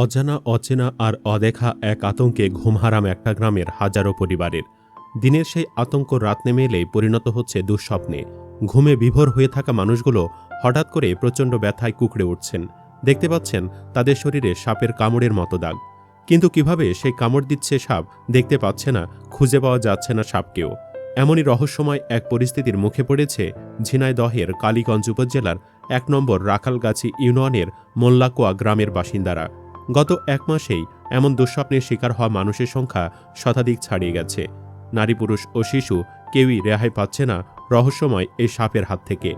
অজানা, অচেনা আর অদেখা এক আতঙ্কে ঘুমহারাম একটা গ্রামের হাজারো পরিবারের। দিনের সেই আতঙ্ক রাত নেমে এলেই পরিণত হচ্ছে দুঃস্বপ্নে। ঘুমে বিভোর হয়ে থাকা মানুষগুলো হঠাৎ করে প্রচণ্ড ব্যথায় কুকড়ে উঠছেন। দেখতে পাচ্ছেন তাদের শরীরে সাপের কামড়ের মতো দাগ। কিন্তু কীভাবে সেই কামড় দিচ্ছে সাপ দেখতে পাচ্ছে না, খুঁজে পাওয়া যাচ্ছে না সাপকেও। এমনই রহস্যময় এক পরিস্থিতির মুখে পড়েছে ঝিনাইদহের কালীগঞ্জ উপজেলার এক নম্বর রাখালগাছি ইউনিয়নের মোল্লাকোয়া গ্রামের বাসিন্দারা। গত এক মাসেই এমন দুঃস্বপ্নের শিকার হওয়া মানুষের সংখ্যা শতাধিক ছাড়িয়ে গেছে। নারী, পুরুষ ও শিশু কেউই রেহাই পাচ্ছে না রহস্যময় এই সাপের হাত থেকে।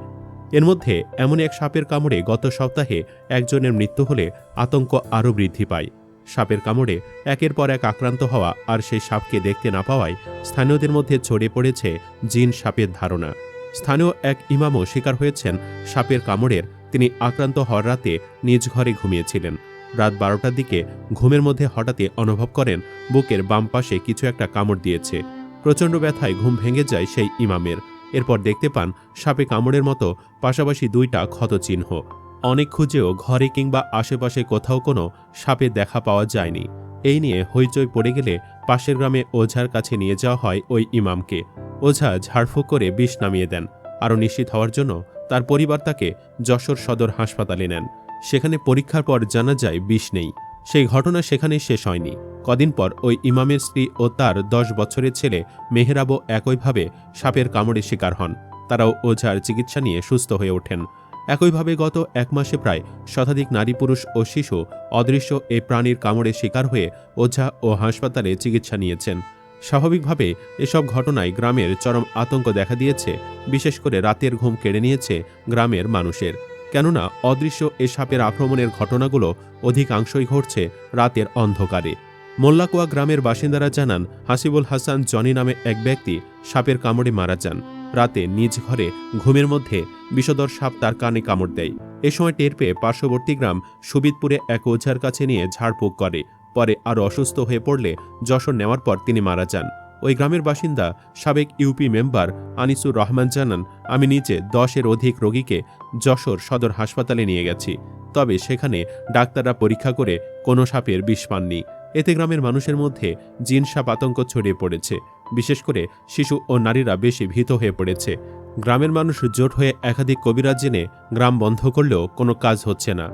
এর মধ্যে এমন এক সাপের কামড়ে গত সপ্তাহে একজনের মৃত্যু হলে আতঙ্ক আরও বৃদ্ধি পায়। সাপের কামড়ে একের পর এক আক্রান্ত হওয়া আর সেই সাপকে দেখতে না পাওয়ায় স্থানীয়দের মধ্যে ছড়িয়ে পড়েছে জিন সাপের ধারণা। স্থানীয় এক ইমামও শিকার হয়েছেন সাপের কামড়ের। তিনি আক্রান্ত হওয়ার রাতে নিজ ঘরে ঘুমিয়েছিলেন। রাত বারোটার দিকে ঘুমের মধ্যে হঠাৎই অনুভব করেন বুকের বাম পাশে কিছু একটা কামড় দিয়েছে। প্রচণ্ড ব্যথায় ঘুম ভেঙে যায় সেই ইমামের। এরপর দেখতে পান সাপে কামড়ের মতো পাশাপাশি দুইটা ক্ষতচিহ্ন অনেক খুঁজেও ঘরে কিংবা আশেপাশে কোথাও কোনো সাপে দেখা পাওয়া যায়নি। এই নিয়ে হইচই পড়ে গেলে পাশের গ্রামে ওঝার কাছে নিয়ে যাওয়া হয় ওই ইমামকে। ওঝা ঝাড়ফুঁক করে বিষ নামিয়ে দেন। আরও নিশ্চিত হওয়ার জন্য তার পরিবার তাকে যশোর সদর হাসপাতালে নেন। সেখানে পরীক্ষার পর জানা যায় বিষ নেই। সেই ঘটনা সেখানেই শেষ হয়নি। কদিন পর ওই ইমামের স্ত্রী ও তার দশ বছরের ছেলে মেহেরাবও একইভাবে সাপের কামড়ে শিকার হন। তারাও ওঝার চিকিৎসা নিয়ে সুস্থ হয়ে ওঠেন। একইভাবে গত এক মাসে প্রায় শতাধিক নারী পুরুষ ও শিশু অদৃশ্য এই প্রাণীর কামড়ে শিকার হয়ে ওঝা ও হাসপাতালে চিকিৎসা নিয়েছেন। স্বাভাবিকভাবে এসব ঘটনায় গ্রামের চরম আতঙ্ক দেখা দিয়েছে। বিশেষ করে রাতের ঘুম কেড়ে নিয়েছে গ্রামের মানুষের। কেননা অদৃশ্য এ সাপের আক্রমণের ঘটনাগুলো অধিকাংশই ঘটছে রাতের অন্ধকারে। মোল্লাকুয়া গ্রামের বাসিন্দারা জানান, হাসিবুল হাসান জনি নামে এক ব্যক্তি সাপের কামড়ে মারা যান। রাতে নিজ ঘরে ঘুমের মধ্যে বিষধর সাপ তার কানে কামড় দেয়। এ সময় টের পেয়ে পার্শ্ববর্তী গ্রাম সুবিদপুরে এক ওঝার কাছে নিয়ে ঝাড়ফুঁক করে। পরে আরও অসুস্থ হয়ে পড়লে যশোর নেওয়ার পর তিনি মারা যান। ওই গ্রামের বাসিন্দা সাবেক ইউপি মেম্বার আনিসুর রহমান জানান, আমি নিজে দশের অধিক রোগীকে যশোর সদর হাসপাতালে নিয়ে গেছি। তবে সেখানে ডাক্তাররা পরীক্ষা করে কোনো সাপের বিষ পাননি। এতে গ্রামের মানুষের মধ্যে জিন সাপ আতঙ্ক ছড়িয়ে পড়েছে। বিশেষ করে শিশু ও নারীরা বেশি ভীত হয়ে পড়েছে। গ্রামের মানুষ জোট হয়ে একাধিক কবিরাজ জেনে গ্রাম বন্ধ করলেও কোনো কাজ হচ্ছে না।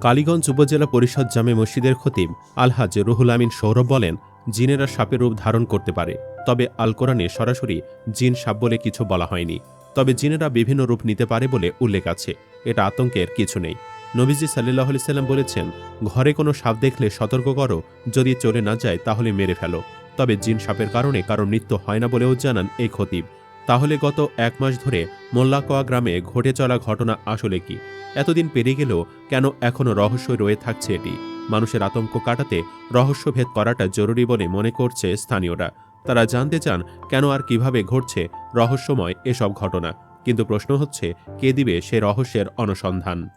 কালীগঞ্জ উপজেলা পরিষদ জামে মসজিদের খতিব আলহাজ রুহুল আমিন সৌরভ বলেন, জিনেরা সাপের রূপ ধারণ করতে পারে। তবে আল কোরআনে সরাসরি জিন সাপ বলে কিছু বলা হয়নি। তবে জিনেরা বিভিন্ন রূপ নিতে পারে বলে উল্লেখ আছে। এটা আতঙ্কের কিছু নেই। নবীজি সাল্লাহ সাল্লাম বলেছেন, ঘরে কোনো সাপ দেখলে সতর্ক করো, যদি চলে না যায় তাহলে মেরে ফেলো। তবে জিন সাপের কারণে কারও মৃত্যু হয় না বলেও জানান এই খতিব। তাহলে গত এক মাস ধরে মোল্লাকোয়া গ্রামে ঘটে চলা ঘটনা আসলে কি? এতদিন পেরিয়ে গেলেও কেন এখনও রহস্য রয়ে থাকছে এটি? মানুষের আতঙ্ক কাটাতে রহস্যভেদ করাটা জরুরি বলে মনে করছে স্থানীয়রা। তারা জানতে চান কেন আর কীভাবে ঘটছে রহস্যময় এসব ঘটনা। কিন্তু প্রশ্ন হচ্ছে, কে দিবে সে রহস্যের অনুসন্ধান?